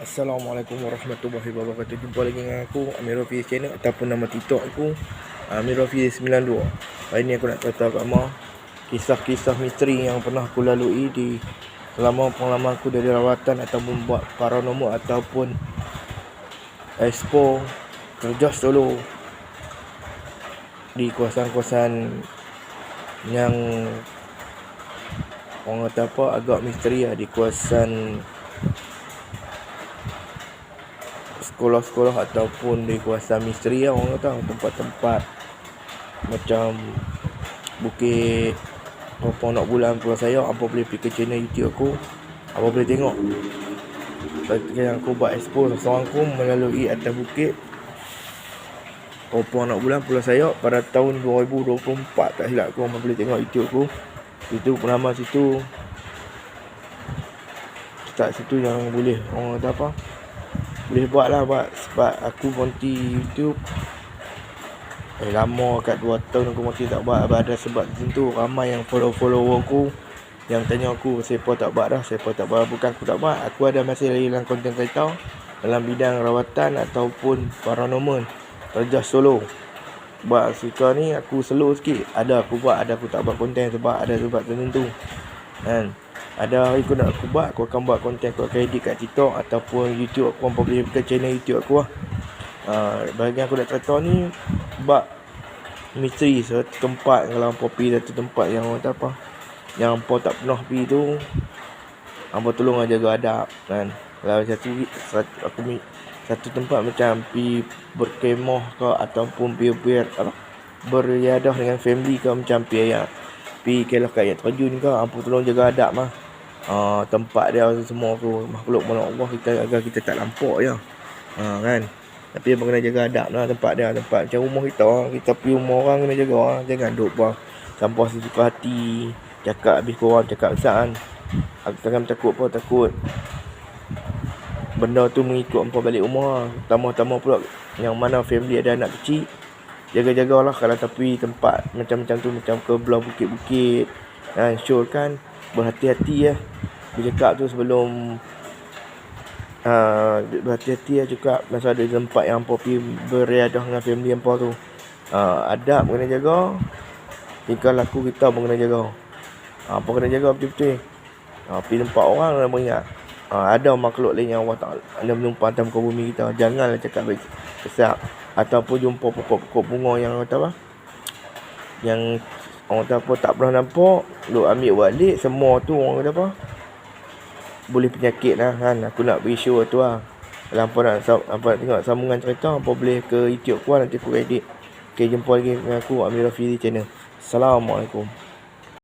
Assalamualaikum warahmatullahi wabarakatuh. Jumpa lagi dengan aku Amir channel Ataupun nama TikTok aku Amir Rafi 92 Hari ni aku nak cerita kat Amar Kisah-kisah misteri yang pernah aku lalui Di selama pengalaman aku dari rawatan Ataupun buat paranormal Ataupun Expo Kerja solo Di kawasan-kawasan Yang Orang kata apa Agak misteri lah Di kawasan sekolah-sekolah ataupun di kawasan misteri lah orang kata tempat-tempat. Macam bukit apa nak bulan pulau saya apa boleh pergi ke channel youtube aku apa boleh tengok. Ketika aku buat expo seorang aku melalui atas bukit. Apa nak bulan pulau saya pada tahun 2024 tak silap aku boleh tengok youtube aku. Itu nama situ. Tak situ yang boleh orang kata apa boleh buat lah buat sebab aku berhenti YouTube. Eh lama kat 2 tahun aku masih tak buat ada sebab tentu ramai yang follow-follow aku yang tanya aku siapa tak buat dah? Siapa tak buat? Bukan aku tak buat. Aku ada masih lagi dalam konten kereta dalam bidang rawatan ataupun paranormal. Kerja solo. Buat suka ni aku slow sikit. Ada aku buat ada aku tak buat konten sebab ada sebab tertentu kan ada hari aku nak aku buat aku akan buat konten aku akan edit kat TikTok ataupun YouTube. Aku pun boleh ke channel YouTube aku lah. Uh, bagi aku nak cerita ni bab misteri so, tempat kalau hampa pergi satu tempat yang orang tak apa yang hampa tak pernah pergi tu hampa tolong jaga adab kan? Kalau satu, satu aku satu tempat macam pergi berkemah ke ataupun pergi ber, apa, beriadah dengan family ke macam pergi ayat pergi kelah kat terjun ke hampa tolong jaga adab mah uh, tempat dia semua tu makhluk mana Allah kita agar kita tak nampak je. Uh, kan? Tapi yang kena jaga adab lah tempat dia tempat macam rumah kita kita pergi rumah orang kena jaga jangan duduk buang sampah sesuka hati cakap habis korang cakap besar kan? Aku jangan takut apa takut. Benda tu mengikut empat balik rumah tambah-tambah pula yang mana family ada anak kecil jaga-jagalah kalau tapi tempat macam-macam tu macam ke belah bukit-bukit kan? Sure kan berhati-hati ya. Dia cakap tu sebelum uh, berhati-hati ya juga masa ada tempat yang hampa pergi beriadah dengan family hampa tu. Uh, adab kena jaga. Tingkah laku kita pun kena jaga. Uh, apa kena jaga betul-betul. Uh, pergi tempat orang kena beringat. Uh, ada makhluk lain yang Allah Ta'ala Anda menumpang atas muka bumi kita Janganlah cakap baik Kesak Ataupun jumpa pokok-pokok bunga yang apa Yang Orang kata apa tak pernah nampak Duk ambil balik Semua tu orang kata apa? Boleh penyakit lah kan? Aku nak beri show tu lah. Kalau apa nak, apa nak tengok sambungan cerita Apa boleh ke YouTube aku lah Nanti aku edit. Okay jumpa lagi dengan aku Amir Rafi channel. Assalamualaikum